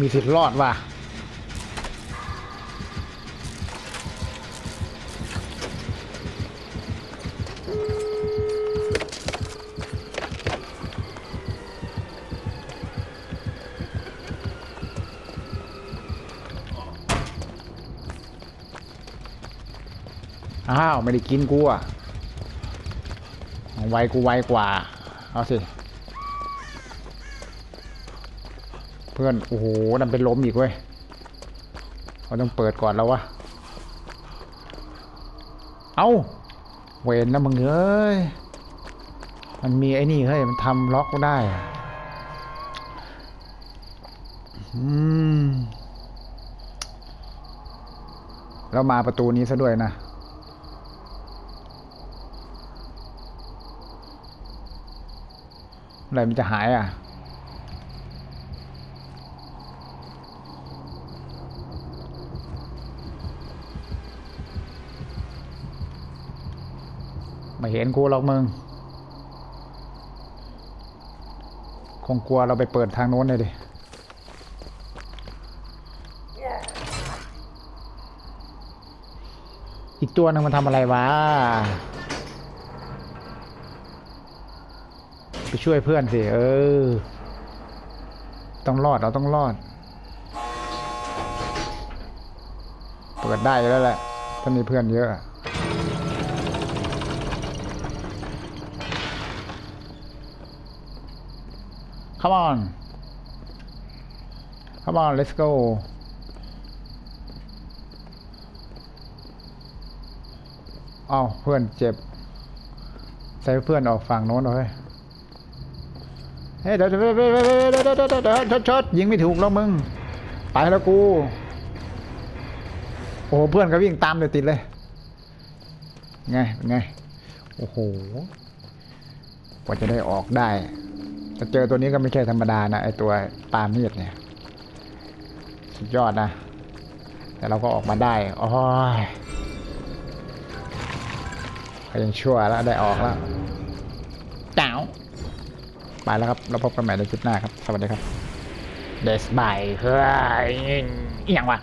มีสิทธิ์รอดว่ะอ้าว ไม่ได้กินกูอะไวกูไวกว่า เอาสิ เพื่อน โอ้โหนันเป็นล้มอีกเว้ยเขาต้องเปิดก่อนแล้ววะ เอาเวนนะมึงเอ้ย มันมีไอ้นี่เฮ้ย มันทำล็อกได้อะอืมแล้วมาประตูนี้ซะด้วยนะ อะไรมันจะหายอะ ไม่เห็นกูหรอกมึง คงกลัวเราไปเปิดทางโน้นเลยดิอีกตัวหนึงมันทำอะไรวะ ไปช่วยเพื่อนสิ เออ ต้องรอดเราต้องรอด เปิดได้แล้วแหละ ถ้ามีเพื่อนเยอะ Come on. Come on, let's go. เอาเพื่อนเจ็บ ใส่เพื่อนออกฝั่งโน้นเลยเฮ้ยเดี๋ยวเดี๋ยวเดี๋ยวเดี๋ยวเดี๋ยวเดี๋ยวเดี๋ยวช็อตยิงไม่ถูกแล้วมึง ไปแล้วกู โอ้เพื่อนก็วิ่งตามเลยติดเลย ไง ไง โอ้โห กว่าจะได้ออกได้ จะเจอตัวนี้ก็ไม่ใช่ธรรมดานะไอตัวปลาเมียดเนี่ย สุดยอดนะ แต่เราก็ออกมาได้โอ้ยก็ยังชั่วแล้วได้ออกแล้วเจ้าไปแล้วครับ เราพบกันใหม่ในคลิปหน้าครับ สวัสดีครับ เดสบายเฮ้ยอหย่างวะ